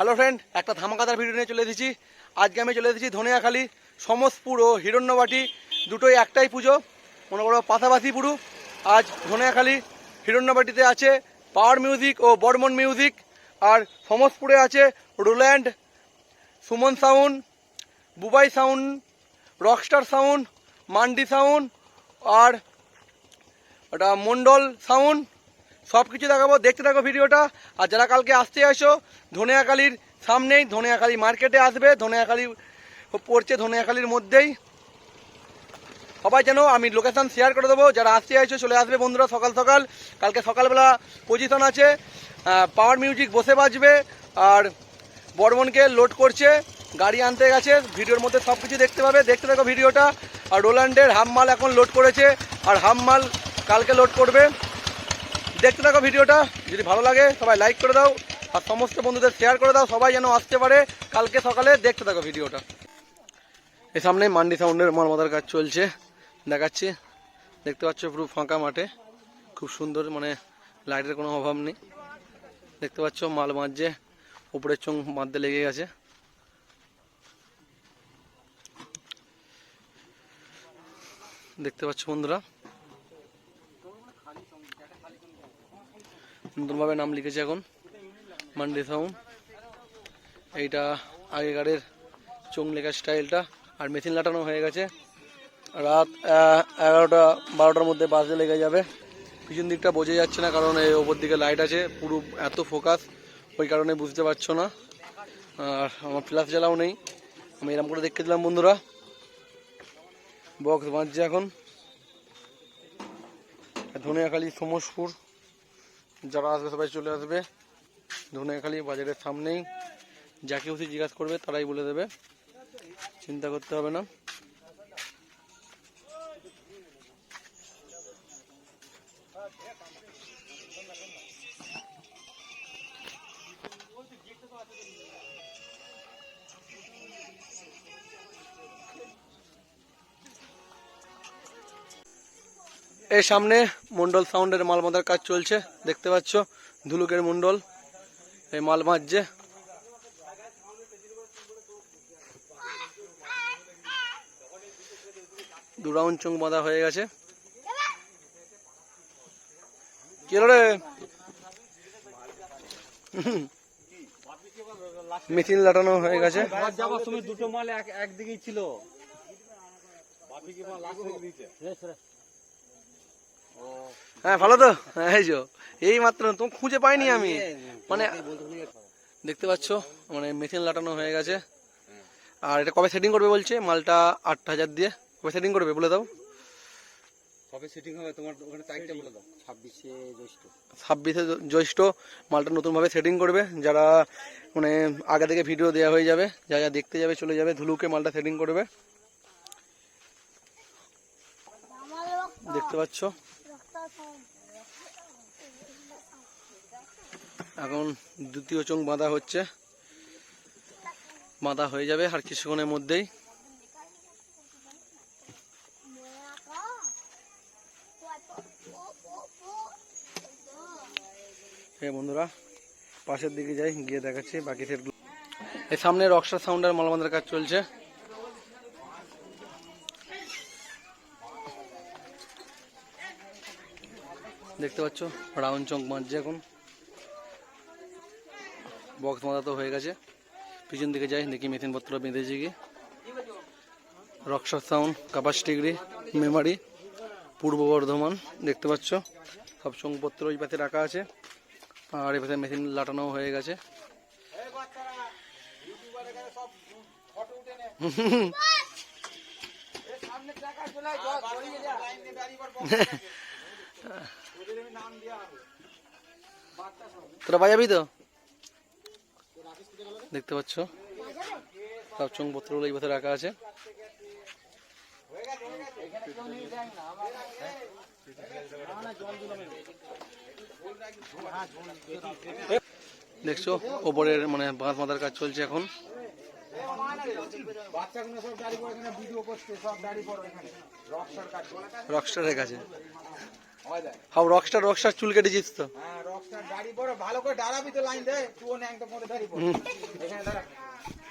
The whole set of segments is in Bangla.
হ্যালো ফ্রেন্ড, একটা ধামাকাদার ভিডিও নিয়ে চলে এসেছি। আজকে আমি চলে এসেছি ধনিয়াখালী সমসপুর ও হিরণ্যবাটি, দুটোই একটাই পুজো, মনে করো পাশাপাশি পুরু। আজ ধনিয়াখালী হিরণ্যবাটিতে আছে পাওয়ার মিউজিক ও বর্মন মিউজিক আর সমসপুরে আছে Roland, Suman sound Bubai sound rockstar sound Mandi sound আর ওটা মন্ডল সাউন্ড সব কিছু দেখাবো, দেখতে থাকো ভিডিওটা। আর যারা কালকে আসতে আসো, ধনিয়াখালির সামনেই, ধনিয়াখালি মার্কেটে আসবে, ধনিয়াখালি পড়ছে ধনিয়াখালির মধ্যেই। সবাই যেন আমি লোকেশন শেয়ার করে দেবো। যারা আসতে আসো, চলে আসবে বন্ধুরা সকাল সকাল। কালকে সকালবেলা পজিশন আছে। পাওয়ার মিউজিক বসে বাজবে, আর বর্মনকে লোড করছে, গাড়ি আনতে গেছে। ভিডিওর মধ্যে সব কিছু দেখতে পাবে। দেখতে থাকো ভিডিওটা। আর রোল্যান্ডের হাম মাল এখন লোড করেছে। আর হাম মাল কালকে লোড করবে। দেখতে থাকো ভিডিওটা। যদি ভালো লাগে, সবাই লাইক করে দাও, আর সমস্ত বন্ধুদের শেয়ার করে দাও, সবাই যেন আসতে পারে। কালকে সকালে দেখতে থাকো ভিডিওটা। এই সামনে মান্ডি সাউন্ডের মর্মদার কাজ চলছে। দেখাচ্ছি। দেখতে পাচ্ছ পুরো ফাঁকা মাঠে। খুব সুন্দর মানে লাইটের কোনো অভাব নেই। দেখতে পাচ্ছ মাল মাঝে উপরের চোখ বাঁধতে লেগে গেছে। দেখতে পাচ্ছ বন্ধুরা নতুনভাবে নাম লিখেছে এখন। মান্ডি সাউন্ড এইটা আগেকারের চোং লেখা স্টাইলটা। আর মেশিন লাটানো হয়ে গেছে। রাত এগারোটা, বারোটার মধ্যে বাজে লেগে যাবে। পিছন দিকটা বোঝা যাচ্ছে না কারণ এই ওপর দিকে লাইট আছে। পুরো এত ফোকাস ওই কারণে বুঝতে পারছ না। আর আমার ফ্ল্যাশ জ্বালাও নেই। আমি এরকম করে দেখতে দিলাম বন্ধুরা। বক্স বাজছে এখন। ধনিয়াখালী সমসপুর। যারা আসবে, সবাই চলে আসবে। ধনেখালি বাজারের সামনেই, যাকে খুশি জিজ্ঞাসা করবে, তারাই বলে দেবে। চিন্তা করতে হবে না। এই সামনে মন্ডল সাউন্ডের মাল বাঁধার কাজ চলছে দেখতে পাচ্ছ? ধুলুকের মন্ডল এই মাল বাঁধছে দু রাউন্ড চোখ বাঁধা হয়ে গেছে। কি রে? মেশিন লাটানো হয়ে গেছে। যাবার সময় দুটো মাল এক একদিকেই ছিল বাপিকে মাল লাস্ট দিয়েছে হ্যাঁ ভালো তো? হ্যাঁ, এই যো এই মাত্র তুমি খুঁজে পাইনি আমি। মানে দেখতে পাচ্ছ মানে মেশিন লাটানো হয়ে গেছে। আর এটা কবে সেটিং করবে বলছে? মালটা আট হাজার দিয়ে। কবে সেটিং করবে বলে দাও। কবে সেটিং হবে? তোমার ওখানে তারিখটা বলে দাও। ছাব্বিশে জ্যৈষ্ঠ। ছাব্বিশে জ্যৈষ্ঠ মালটা নতুনভাবে সেটিং করবে। যারা মানে আগে থেকে ভিডিও দেওয়া হয়ে যাবে যা যা দেখতে যাবে চলে যাবে ধুলুকে মালটা সেটিং করবে। দেখতে পাচ্ছ? এখন দ্বিতীয় চোখ বাঁধা হচ্ছে। বাঁধা হয়ে যাবে আর কিছুক্ষণের মধ্যেই। হ্যাঁ বন্ধুরা, পাশের দিকে যাই, গিয়ে দেখাচ্ছি বাকি এই সামনে রক্সার সাউন্ডার মালবান্ধার কাজ চলছে। দেখতে পাচ্ছ, রাউন্ড চঙ্ক মারছে এখন। বক্স বাঁধা তো হয়ে গেছে। পিছন দিকে যাই, দেখি মেশিন পত্র বেঁধেছে কি। রক্সার সাউন্ড কাপাসটিগড়ি মেমারি পূর্ব বর্ধমান, দেখতে পাচ্ছ। সব চঙ্কপত্র ওই পাশে রাখা আছে। আর এই পাশে মেশিন লাটানো হয়ে গেছে। তোরা বাজাবি তো? দেখতে পাচ্ছ? সব চঙ্কপত্রগুলো এই পাশে রাখা আছে। দেখছ ওপরের মানে বাঁধ মাথার কাজ চলছে এখন। রকস্টারের কাছে। হাও রকস্টার রকস্টার চুল কেটেছিস তো হ্যাঁ রকস্টার গাড়ি বড় ভালো করে দাঁড়াবি তো লাইন দে তুই ন্যাংটা করে দাঁড়িয়ে পড় এখানে দাঁড়া।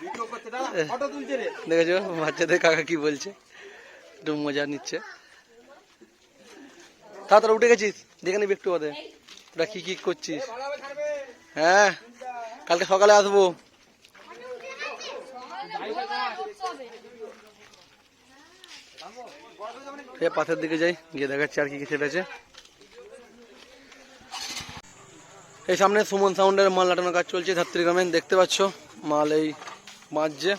ভিডিও করতে দাঁড়া ফটো তুলছে রে। দেখেছ? বাচ্চাদের কাকা কি বলছে? একটু মজা নিচ্ছে। তাড়াতাড়ি উঠে গেছিস? দেখে নিবি একটু ওদের। তোরা কি কি করছিস? হ্যাঁ কালকে সকালে আসব। এ পাথের দিকে যাই, গিয়ে দেখাচ্ছি আর কি কি সেট এই সামনে সুমন সাউন্ডের মাল লাটানোর কাজ চলছে ধাত্রী গ্রামে, দেখতে পাচ্ছ? মাল এই বাঁচছে।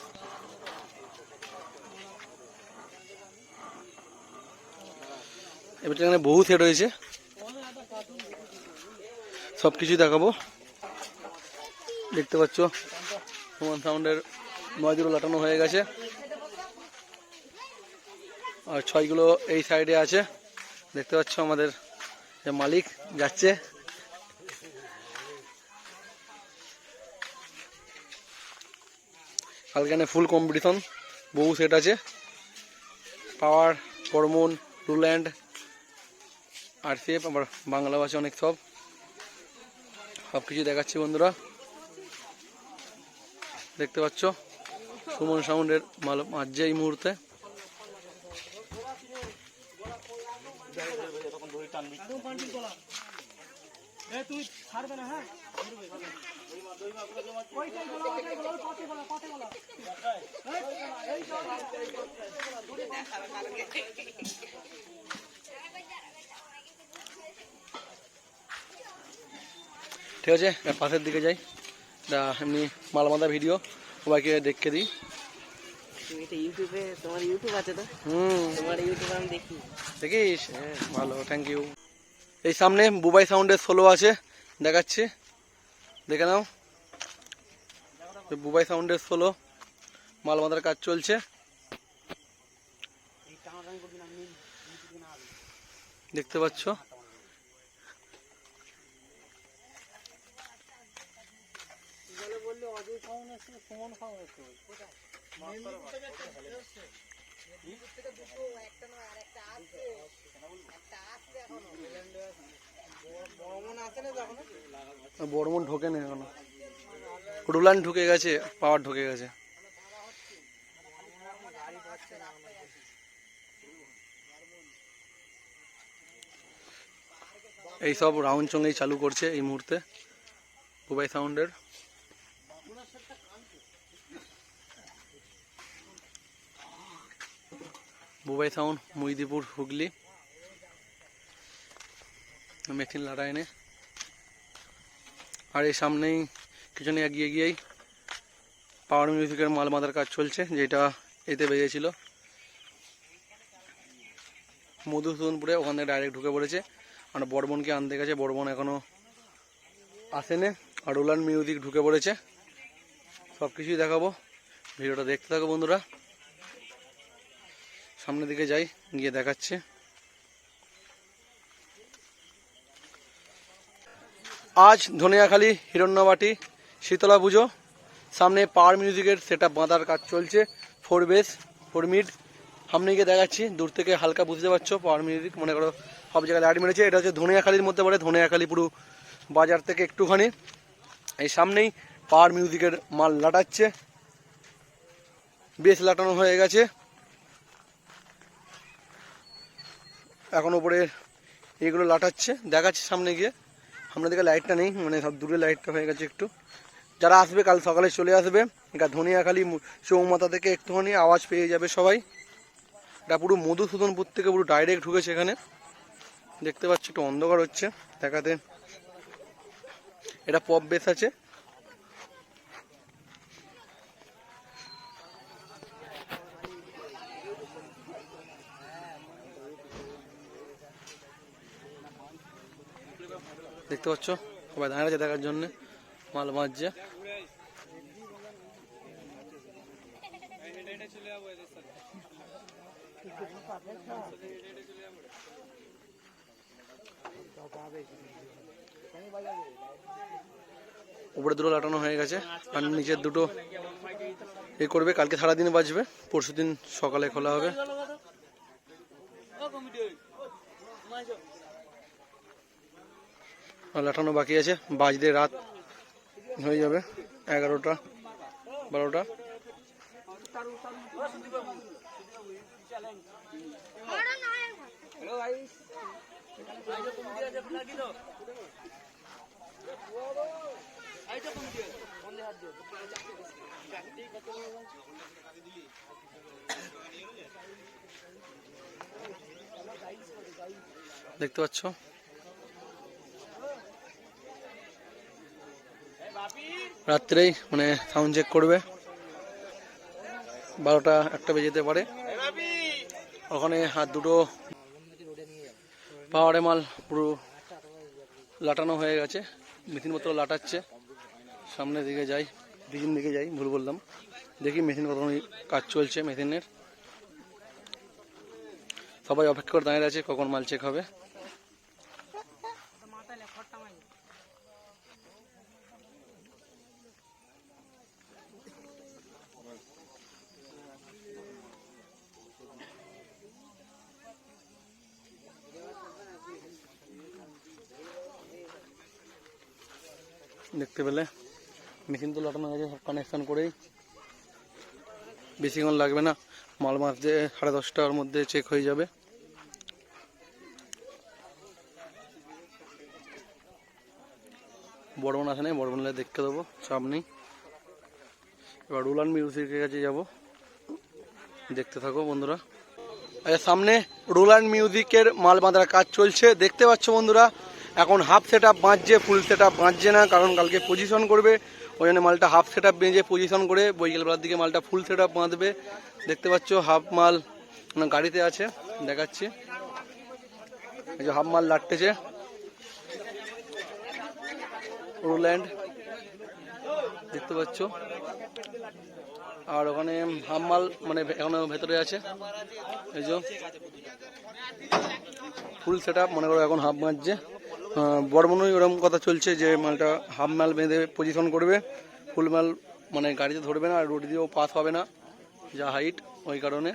এবার এখানে বহু সেট রয়েছে সব কিছুই দেখাবো। দেখতে পাচ্ছ? সুমন সাউন্ডের নয়গুলো লাটানো হয়ে গেছে। আর ছয়গুলো এই সাইডে আছে। দেখতে পাচ্ছ আমাদের যে মালিক যাচ্ছে। কালকে ফুল কম্পিটিশন বহু সেট আছে। পাওয়ার হরমোন রুল্যান্ড আর সেফ আবার বাংলাও আছে অনেক সব। সব কিছু দেখাচ্ছি বন্ধুরা। দেখতে পাচ্ছ? সুমন সাউন্ডের মাল মাঝে এই মুহূর্তে। ঠিক আছে পাশের দিকে যাই। এমনি মালমাদা ভিডিও সবাইকে দেখতে দিই। ইউটিউবে তোমার ইউটিউব আছে তো? হুম। তোমার ইউটিউব আমি দেখি। দেখিস? ভালো থ্যাংক ইউ এই সামনে বুবাই সাউন্ডের সোলো আছে দেখাচ্ছি। দেখে নাও। এই বুবাই সাউন্ডের সোলো মালমাদার কাজ চলছে। দেখতে পাচ্ছ? বর্মন ঢোকে না এখনও। রুলান ঢুকে গেছে, পাওয়ার ঢুকে গেছে। এই সব রাউন্ড চঙ্গেই চালু করছে এই মুহূর্তে, বুবাই সাউন্ডের। বুবাই সাউন্ড মুইদিপুর হুগলি। মেশিন লাটাইনে আর এই সামনেই পিছনে এগিয়ে গিয়েই পাওয়ার মিউজিকের মাল মাদার কাজ চলছে, যেটা এতে বেরিয়েছিল মধুসূদনপুরে ওখান থেকে ডাইরেক্ট ঢুকে পড়েছে। আর বর্বনকে আনতে গেছে বর্বন এখনও আসেনে। আর রোলান মিউজিক ঢুকে পড়েছে। সব কিছুই দেখাবো। ভিডিওটা দেখতে থাকো বন্ধুরা। সামনের দিকে যাই, গিয়ে দেখাচ্ছে। আজ ধনিয়াখালী হিরণ্যবাটি শীতলা পুজো। সামনে পাওয়ার মিউজিকের সেটা বাঁধার কাজ চলছে। ফোর বেস ফোর মিড সামনে গিয়ে দেখাচ্ছি, দূর থেকে হালকা বুঝতে পারছ পাওয়ার মিউজিক, মনে করো সব জায়গায় লাইট মেরেছে। এটা হচ্ছে ধনিয়াখালীর মধ্যে পড়ে, ধনিয়াখালী পুরো বাজার থেকে একটুখানি। এই সামনেই পাওয়ার মিউজিকের মাল লাটাচ্ছে। বেশ লাটানো হয়ে গেছে। এখন ওপরে এগুলো লাটাচ্ছে, দেখাচ্ছে সামনে গিয়ে। সামনে দিকে লাইটটা নেই মানে সব দূরে লাইটটা হয়ে গেছে একটু। যারা আসবে, কাল সকালে চলে আসবে। এটা ধনিয়াখালী চৌমাথা থেকে একটুখানি আওয়াজ পেয়ে যাবে সবাই। এটা পুরো মধুসূদনপুর থেকে পুরো ডাইরেক্ট ঢুকেছে এখানে। দেখতে পাচ্ছি, একটু অন্ধকার হচ্ছে, দেখাতে। এটা পপ বেস আছে। দেখতে পাচ্ছ? সবাই দাঁড়িয়ে আছে দেখার জন্য। মাল বাজছে উপরে দুটো লাটানো হয়ে গেছে, আর নিচের দুটো এ করবে। কালকে সারাদিন বাজবে পরশু দিন সকালে খোলা হবে। লাটানো বাকি আছে। বাজতে রাত হয়ে যাবে এগারোটা বারোটা। দেখতে পাচ্ছ? রাত্রেই মানে সাউন্ড চেক করবে। বারোটা একটা বেজে যেতে পারে। ওখানে হাত দুটো পাওয়ারে মাল পুরো লাটানো হয়ে গেছে। মেশিন মতো লাটাচ্ছে। সামনের দিকে যাই পিছন দিকে যাই, ভুল বললাম। দেখি মেশিন কত কাজ চলছে মেশিনের। সবাই অপেক্ষা করে দাঁড়িয়ে আছে কখন মাল চেক হবে। দেখতে পেলে মেশিন তো লাটানো হয়েছে সব কানেকশন করেই। বেশিক্ষণ লাগবে না, মাল মাস যে সাড়ে দশটার মধ্যে চেক হয়ে যাবে। বড় বোন আছে নাই বড় দেখতে দেবো চাপ নেই এবার রুলান মিউজিকের কাছে যাব। দেখতে থাকো বন্ধুরা। আচ্ছা সামনে রুলান মিউজিকের মাল বাঁধার কাজ চলছে। দেখতে পাচ্ছ বন্ধুরা এখন হাফ সেট আপ বাঁধছে ফুল সেট আপ বাঁধছে না, কারণ কালকে পজিশন করবে, ওই জন্য মালটা হাফ সেট আপ বেঁধে পজিশন করে বৈকালবেলার দিকে মালটা ফুল সেট আপ বাঁধবে। দেখতে পাচ্ছ হাফ মাল মানে গাড়িতে আছে, দেখাচ্ছি। এই যে হাফ মাল লাটতেছে। রুল্যান্ড দেখতে পাচ্ছ। আর ওখানে হাফ মাল মানে এখনও ভেতরে আছে। এই যে ফুল সেট আপ মনে করো এখন হাফ মারছে বর্মনই ওরকম কথা চলছে যে মালটা হাফ মাল বেঁধে পজিশন করবে ফুল মাল মানে গাড়িতে ধরবে না, আর রোড দিয়েও পাস হবে না, যা হাইট ওই কারণে।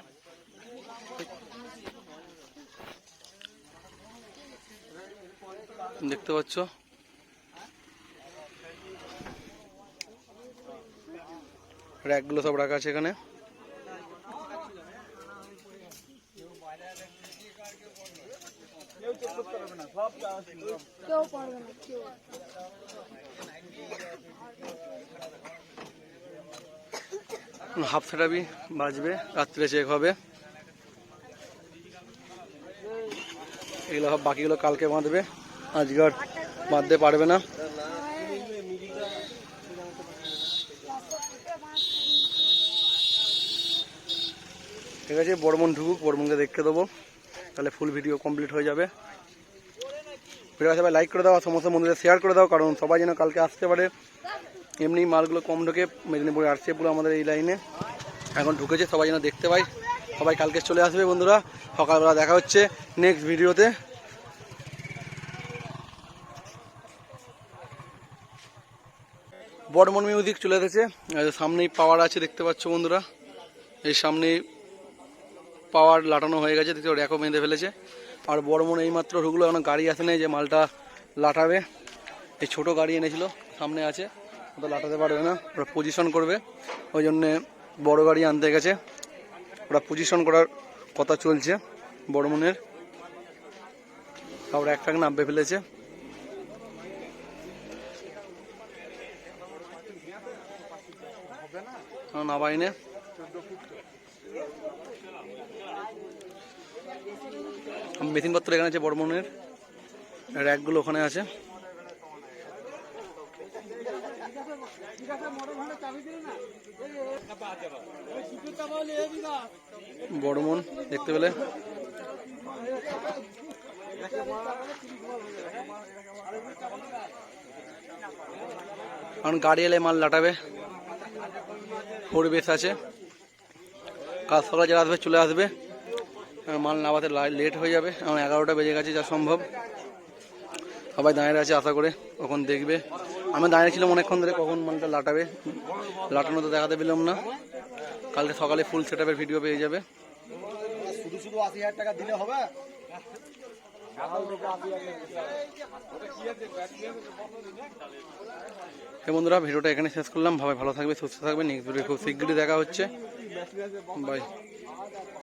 দেখতে পাচ্ছ? র্যাকগুলো সব রাখা আছে এখানে। হাফ সেটাবি বাজবে রাত্রে চেক হবে। এগুলো সব বাকিগুলো কালকে বাঁধবে, আজকে আর বাঁধতে পারবে না। ঠিক আছে বর্মন ঢুকুক বর্মনকে দেখতে দেবো। তাহলে ফুল ভিডিও কমপ্লিট হয়ে যাবে। ভিডিও সবাই লাইক করে দাও সমস্ত বন্ধুদের শেয়ার করে দাও, কারণ সবাই যেন কালকে আসতে পারে। এমনি মালগুলো কম ঢুকে, মেদিনীপুরে আসছে পুরো আমাদের এই লাইনে এখন ঢুকেছে, সবাই যেন দেখতে পাই সবাই কালকে চলে আসবে বন্ধুরা। সকালবেলা দেখা হচ্ছে নেক্সট ভিডিওতে বর্মন মিউজিক চলে এসেছে। সামনেই পাওয়ার আছে, দেখতে পাচ্ছ বন্ধুরা। এই সামনেই পাওয়ার লাটানো হয়ে গেছে, দেখতে র্যাকও বেঁধে ফেলেছে। আর বড় মনে এইমাত্র ঢুকলো, এখন গাড়ি আসে যে মালটা লাটাবে। এই ছোট গাড়ি এনেছিল, সামনে আছে, ওটা লাটাতে পারবে না, ওরা পজিশন করবে। ওই জন্যে বড় গাড়ি আনতে গেছে। ওরা পজিশন করার কথা চলছে বড় মনের তারপরে একটা নামবে ফেলেছে। নাবাইনে মেশিনপত্র এখানে আছে বড় মনের র্যাকগুলো ওখানে আছে। বড়মন দেখতে পেলে? কারণ গাড়ি এলে মাল লাটাবে। ফোর বেস আছে। কাজ সকালে যারা আসবে, চলে আসবে। মাল নামাতে লেট হয়ে যাবে। এখন এগারোটা বেজে গেছে যা সম্ভব। সবাই দাঁড়িয়ে আছে আশা করে কখন দেখবে। আমি দাঁড়িয়ে ছিলাম অনেকক্ষণ ধরে কখন মালটা লাটাবে। লাটানো তো দেখাতে পেলাম না। কালকে সকালে ফুল সেট আপের ভিডিও পেয়ে যাবে। শুধু শুধু আশি হাজার টাকা দিলে হবে? বন্ধুরা ভিডিওটা এখানে শেষ করলাম। ভাবে ভালো থাকবে সুস্থ থাকবে। নেক্সট ভিডিও খুব শীঘ্রই দেখা হচ্ছে। বাই